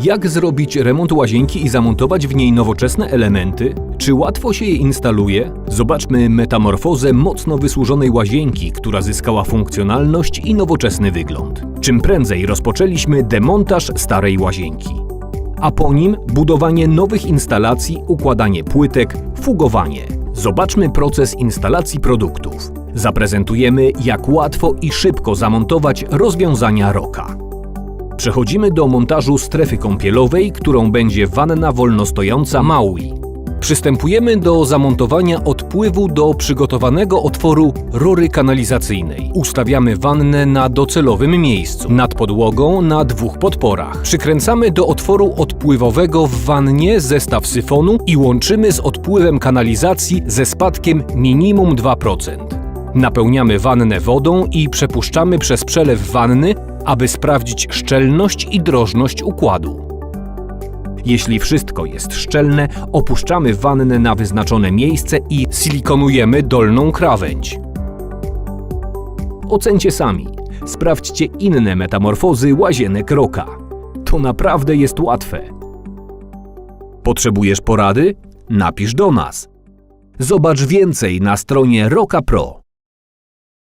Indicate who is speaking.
Speaker 1: Jak zrobić remont łazienki i zamontować w niej nowoczesne elementy? Czy łatwo się je instaluje? Zobaczmy metamorfozę mocno wysłużonej łazienki, która zyskała funkcjonalność i nowoczesny wygląd. Czym prędzej rozpoczęliśmy demontaż starej łazienki. A po nim budowanie nowych instalacji, układanie płytek, fugowanie. Zobaczmy proces instalacji produktów. Zaprezentujemy, jak łatwo i szybko zamontować rozwiązania Roka. Przechodzimy do montażu strefy kąpielowej, którą będzie wanna wolnostojąca Maui. Przystępujemy do zamontowania odpływu do przygotowanego otworu rury kanalizacyjnej. Ustawiamy wannę na docelowym miejscu, nad podłogą na dwóch podporach. Przykręcamy do otworu odpływowego w wannie zestaw syfonu i łączymy z odpływem kanalizacji ze spadkiem minimum 2%. Napełniamy wannę wodą i przepuszczamy przez przelew wanny, aby sprawdzić szczelność i drożność układu. Jeśli wszystko jest szczelne, opuszczamy wannę na wyznaczone miejsce i silikonujemy dolną krawędź. Ocencie sami. Sprawdźcie inne metamorfozy łazienek Roka. To naprawdę jest łatwe. Potrzebujesz porady? Napisz do nas. Zobacz więcej na stronie Roka Pro.